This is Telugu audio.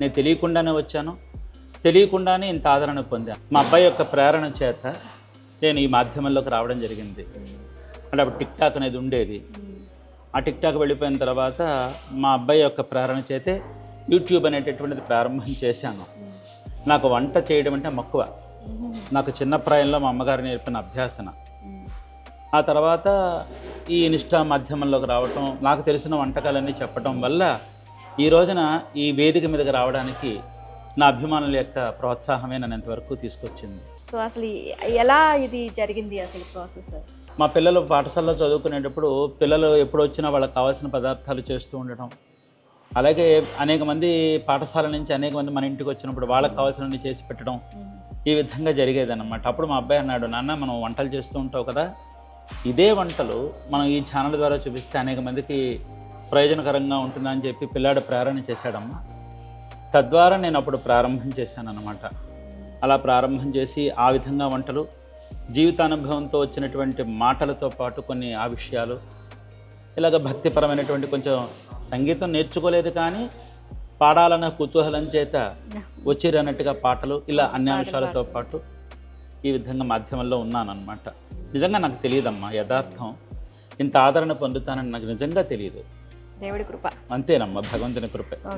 నేను తెలియకుండానే వచ్చాను. తెలియకుండానే ఇంత ఆదరణ పొందాను. మా అబ్బాయి యొక్క ప్రేరణ చేత నేను ఈ మాధ్యమంలోకి రావడం జరిగింది. అంటే అప్పుడు టిక్ టాక్ అనేది ఉండేది. ఆ టిక్ టాక్ వెళ్ళిపోయిన తర్వాత మా అబ్బాయి యొక్క ప్రేరణ చేతే యూట్యూబ్ అనేటటువంటిది ప్రారంభం చేశాను. నాకు వంట చేయడం అంటే మక్కువ. నాకు చిన్న ప్రాయంలో మా అమ్మగారు నేర్పిన అభ్యాసన. ఆ తర్వాత ఈ ఇన్స్టా మాధ్యమంలోకి రావటం నాకు తెలిసిన వంటకాలన్నీ చెప్పటం వల్ల ఈ రోజున ఈ వేదిక మీదకి రావడానికి నా అభిమానుల యొక్క ప్రోత్సాహమే నన్ను ఇంతవరకు తీసుకొచ్చింది. సో అసలు ఎలా ఇది జరిగింది అసలు ప్రాసెస్? మా పిల్లలు పాఠశాలలో చదువుకునేటప్పుడు పిల్లలు ఎప్పుడు వచ్చినా వాళ్ళకి కావాల్సిన పదార్థాలు చేస్తూ ఉండటం. అలాగే అనేక మంది పాఠశాల నుంచి అనేక మంది మన ఇంటికి వచ్చినప్పుడు వాళ్ళకి కావాల్సినవి చేసి పెట్టడం ఈ విధంగా జరిగేదన్నమాట. అప్పుడు మా అబ్బాయి అన్నాడు నాన్న మనం వంటలు చేస్తూ ఉంటావు కదా. ఇదే వంటలు మనం ఈ ఛానల్ ద్వారా చూపిస్తే అనేక మందికి ప్రయోజనకరంగా ఉంటుందని చెప్పి పిల్లాడు ప్రేరణ చేశాడమ్మా. తద్వారా నేను అప్పుడు ప్రారంభం చేశాను అనమాట అలా ప్రారంభం చేసి ఆ విధంగా వంటలు జీవితానుభవంతో వచ్చినటువంటి మాటలతో పాటు కొన్ని ఆ విషయాలు ఇలాగ భక్తిపరమైనటువంటి కొంచెం సంగీతం నేర్చుకోలేదు కానీ పాడాలన్న కుతూహలం చేత వచ్చిరన్నట్టుగా పాటలు ఇలా అన్ని అంశాలతో పాటు ఈ విధంగా మాధ్యమంలో ఉన్నానన్నమాట. నిజంగా నాకు తెలియదమ్మా యథార్థం. ఇంత ఆదరణ పొందుతానని నాకు నిజంగా తెలియదు. దేవుడి కృప. అంతేనమ్మా భగవంతుని కృప.